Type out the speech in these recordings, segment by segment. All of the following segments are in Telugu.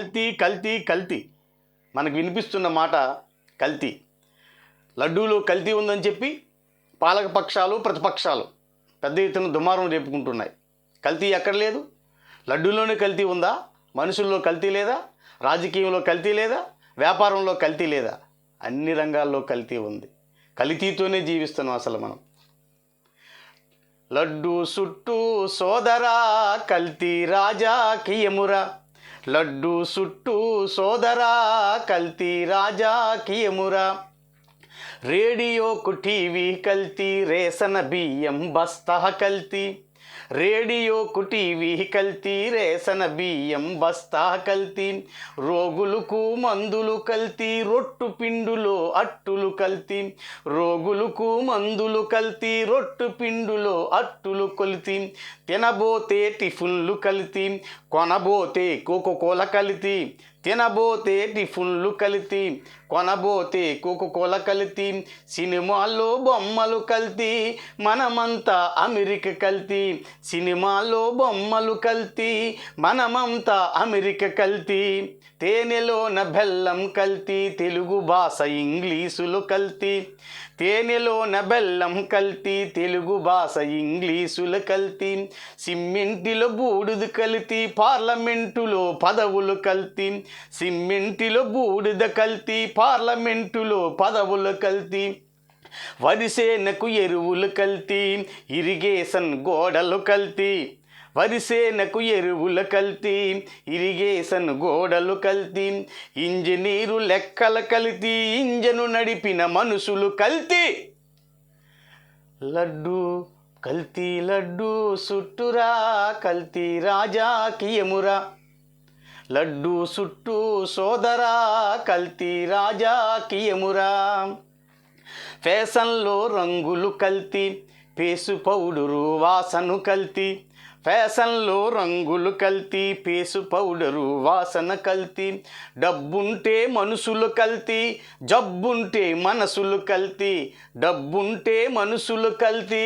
కల్తీ కల్తీ కల్తీ. మనకు వినిపిస్తున్న మాట కల్తీ. లడ్డూలో కల్తీ ఉందని చెప్పి పాలకపక్షాలు ప్రతిపక్షాలు పెద్ద ఎత్తున దుమారం రేపుకుంటున్నాయి. కల్తీ ఎక్కడ లేదు? లడ్డూలోనే కల్తీ ఉందా? మనుషుల్లో కల్తీ లేదా? రాజకీయంలో కల్తీ లేదా? వ్యాపారంలో కల్తీ లేదా? అన్ని రంగాల్లో కల్తీ ఉంది. కల్తీతోనే జీవిస్తున్నాం అసలు మనం. లడ్డు సుట్టు సోదరా కల్తీ రాజా కియమురా. లడ్డు సుట్టు సోదరా కల్తీ రాజా కియమురా. రేడియోకు టీవీ కల్తీ రేసన బియ్యం బస్తా కల్తీ. రేడియోకు టీవీ కల్తీ రేసన బియ్యం బస్తా కల్తీ రోగులకు మందులు కల్తీ రొట్టు పిండులో అట్టులు కల్తీ రోగులకు మందులు కల్తీ రొట్టు పిండులో అట్టులు కొలితీ తినబోతే టిఫిన్లు కల్తీ కొనబోతే కోకోకోల కల్తీ తినబోతే టిఫిన్లు కలితి కొనబోతే కోకోకోల కలితి సినిమాల్లో బొమ్మలు కల్తీ మనమంతా అమెరికా కల్తీ సినిమాల్లో బొమ్మలు కల్తీ మనమంతా అమెరికా కల్తీ తేనెలోన బెల్లం కల్తీ తెలుగు భాష ఇంగ్లీషులు కల్తీ తేనెలోన బెల్లం కల్తీ తెలుగు భాష ఇంగ్లీషులు కల్తీ సిమ్మింటిలో బూడిద కల్తీ పార్లమెంటులో పదవులు కల్తీ సిమ్మింటిలో బూడిద కల్తీ పార్లమెంటులో పదవులు కల్తీ వరిసేనకు ఎరువులు కల్తీ ఇరిగేషన్ గోడలు కల్తీ వరిసేనకు ఎరువుల కల్తీ ఇరిగేషన్ గోడలు కల్తీ ఇంజనీరు లెక్కల కల్తీ ఇంజను నడిపిన మనుషులు కల్తీ. లడ్డు కల్తీ లడ్డు సుట్టురా కల్తీ రాజా కియమురా లడ్డు సుట్టు సోదరా కల్తీ రాజా కియమురా. ఫ్యాషన్లో రంగులు కల్తీ పేసు పౌడరు వాసను కల్తీ. ఫ్యాషన్లో రంగులు కల్తీ పేసు పౌడరు వాసన కల్తీ డబ్బుంటే మనుషులు కల్తీ జబ్బుంటే మనసులు కల్తీ డబ్బుంటే మనుషులు కల్తీ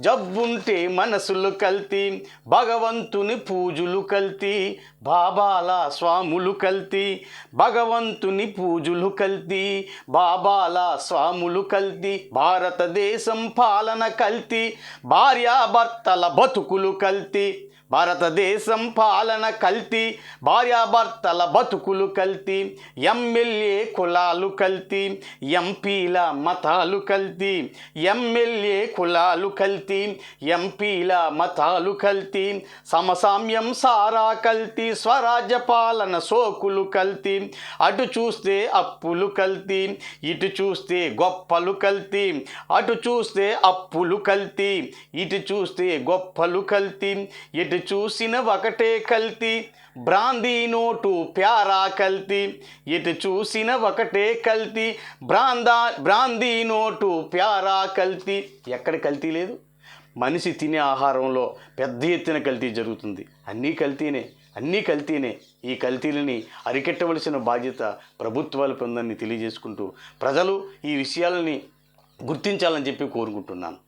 జబ్బుంటే మనసులు కల్తీ భగవంతుని పూజలు కల్తీ బాబాల స్వాములు కల్తీ భగవంతుని పూజలు కల్తీ బాబాల స్వాములు కల్తీ భారతదేశం పాలన కల్తీ భార్యాభర్తల బతుకులు కల్తీ चलती భారతదేశం పాలన కల్తీ భార్యాభర్తల బతుకులు కల్తీ ఎమ్మెల్యే కులాలు కల్తీ ఎంపీల మతాలు కల్తీ ఎమ్మెల్యే కులాలు కల్తీ ఎంపీల మతాలు కల్తీ సమసామ్యం సారా కల్తీ స్వరాజ్య పాలన సోకులు కల్తీ అటు చూస్తే అప్పులు కల్తీ ఇటు చూస్తే గొప్పలు కల్తీ అటు చూస్తే అప్పులు కల్తీ ఇటు చూస్తే గొప్పలు కల్తీ ఎటు చూసిన ఒకటే కల్తీ బ్రాందీ నోటు ప్యారా కల్తీ. ఎటు చూసిన ఒకటే కల్తీ బ్రాందా బ్రాందీ నోటు ప్యారా కల్తీ. ఎక్కడ కల్తీ లేదు. మనిషి తినే ఆహారంలో పెద్ద ఎత్తున కల్తీ జరుగుతుంది. అన్నీ కల్తీనే అన్నీ కల్తీనే. ఈ కల్తీలని అరికెట్టవలసిన బాధ్యత ప్రభుత్వాలపై ఉందని తెలియజేసుకుంటూ ప్రజలు ఈ విషయాలని గుర్తించాలని చెప్పి కోరుకుంటున్నాను.